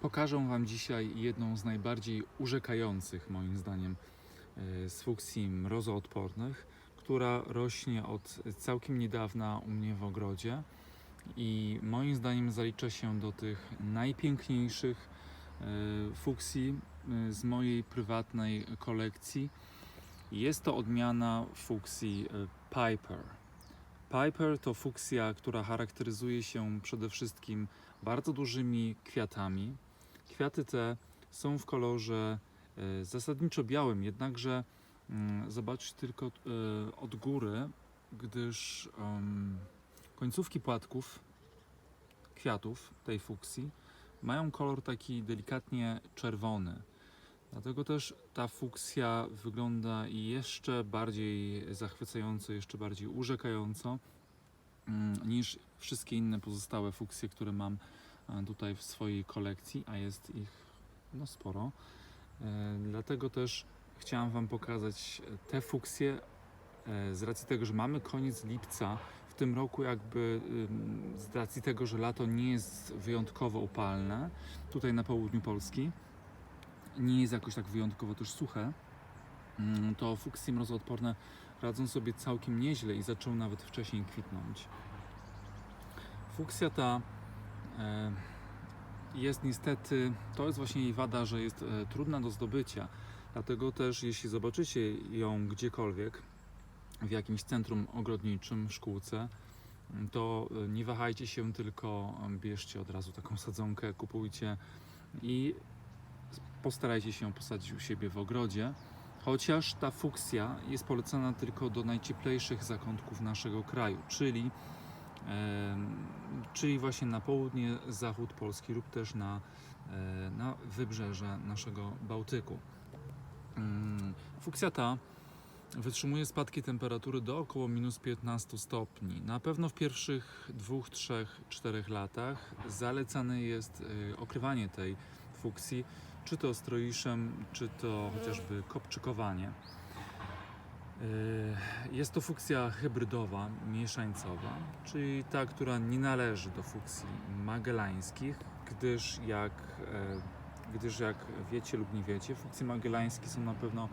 Pokażę Wam dzisiaj jedną z najbardziej urzekających, moim zdaniem, e, z fuksji mrozoodpornych, która rośnie od całkiem niedawna u mnie w ogrodzie i moim zdaniem zalicza się do tych najpiękniejszych e, fuksji e, z mojej prywatnej kolekcji. Jest to odmiana fuksji e, Piper. Piper to fuksja, która charakteryzuje się przede wszystkim bardzo dużymi kwiatami. Kwiaty te są w kolorze e, zasadniczo białym, jednakże mm, zobaczcie tylko e, od góry, gdyż końcówki płatków kwiatów tej fuksji mają kolor taki delikatnie czerwony. Dlatego też ta fuksja wygląda jeszcze bardziej zachwycająco, jeszcze bardziej urzekająco mm, niż wszystkie inne pozostałe fuksje, które mam tutaj w swojej kolekcji, a jest ich no sporo. E, Dlatego też chciałam Wam pokazać te fuksje e, z racji tego, że mamy koniec lipca. W tym roku jakby z racji tego, że lato nie jest wyjątkowo upalne tutaj na południu Polski, nie jest jakoś tak wyjątkowo też suche, mm, to fuksje mrozoodporne radzą sobie całkiem nieźle i zaczęły nawet wcześniej kwitnąć. Fuksja ta e, jest niestety, to jest właśnie jej wada, że jest e, trudna do zdobycia. Dlatego też, jeśli zobaczycie ją gdziekolwiek, w jakimś centrum ogrodniczym, w szkółce, to e, nie wahajcie się, tylko e, bierzcie od razu taką sadzonkę, kupujcie i postarajcie się ją posadzić u siebie w ogrodzie. Chociaż ta fuksja jest polecana tylko do najcieplejszych zakątków naszego kraju, czyli czyli właśnie na południe, zachód Polski lub też na, e, na wybrzeże naszego Bałtyku. Mm, Fuksja ta wytrzymuje spadki temperatury do około minus 15 stopni. Na pewno w pierwszych dwóch, trzech, czterech latach zalecane jest e, okrywanie tej fuksji, czy to stroiszem, czy to chociażby kopczykowanie. Yy, Jest to fuksja hybrydowa, mieszańcowa, czyli ta, która nie należy do fuksji magellańskich, gdyż jak, e, gdyż jak wiecie lub nie wiecie, fuksje magellańskie są na pewno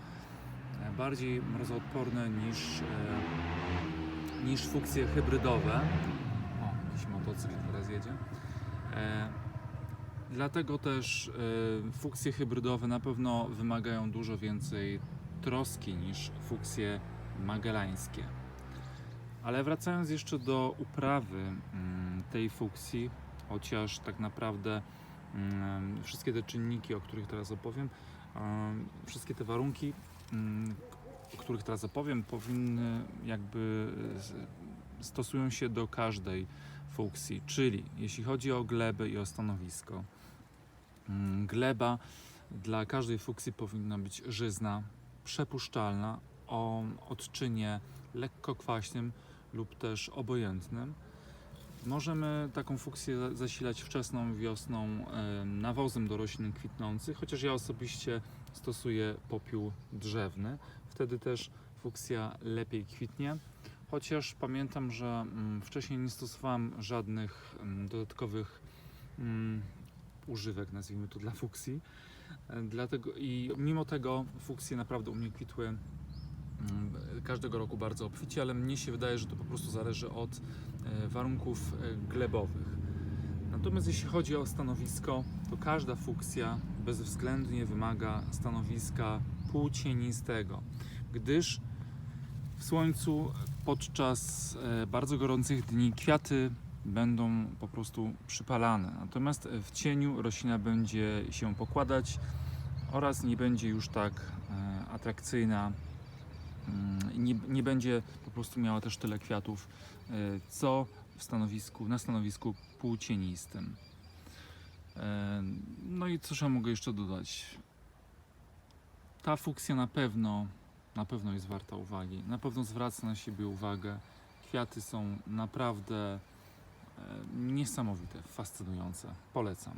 e, bardziej mrozoodporne niż, e, niż fuksje hybrydowe. O, jakiś motocykl teraz jedzie. E, Dlatego też e, fuksje hybrydowe na pewno wymagają dużo więcej troski niż fuksje magellańskie. Ale wracając jeszcze do uprawy mm, tej fuksji, chociaż tak naprawdę mm, wszystkie te czynniki, o których teraz opowiem, em, wszystkie te warunki, mm, o których teraz opowiem, powinny jakby stosują się do każdej fuksji, czyli jeśli chodzi o glebę i o stanowisko, mm, gleba dla każdej fuksji powinna być żyzna, przepuszczalna o odczynie lekko kwaśnym lub też obojętnym. Możemy taką fuksję za- zasilać wczesną wiosną em, nawozem do roślin kwitnących, chociaż ja osobiście stosuję popiół drzewny. Wtedy też fuksja lepiej kwitnie. Chociaż pamiętam, że mm, wcześniej nie stosowałem żadnych mm, dodatkowych mm, używek, nazwijmy to dla fuksji. Dlatego i mimo tego fuksje naprawdę u mnie kwitły mm, każdego roku bardzo obficie, ale mnie się wydaje, że to po prostu zależy od e, warunków e, glebowych. Natomiast jeśli chodzi o stanowisko, to każda fuksja bezwzględnie wymaga stanowiska półcienistego, gdyż w słońcu podczas e, bardzo gorących dni kwiaty będą po prostu przypalane. Natomiast w cieniu roślina będzie się pokładać oraz nie będzie już tak e, atrakcyjna. mm, Nie, nie będzie po prostu miała też tyle kwiatów, e, co w stanowisku, na stanowisku półcienistym. E, No i cóż ja mogę jeszcze dodać? Ta fuksja na pewno, na pewno jest warta uwagi. Na pewno zwraca na siebie uwagę. Kwiaty są naprawdę niesamowite, fascynujące. Polecam.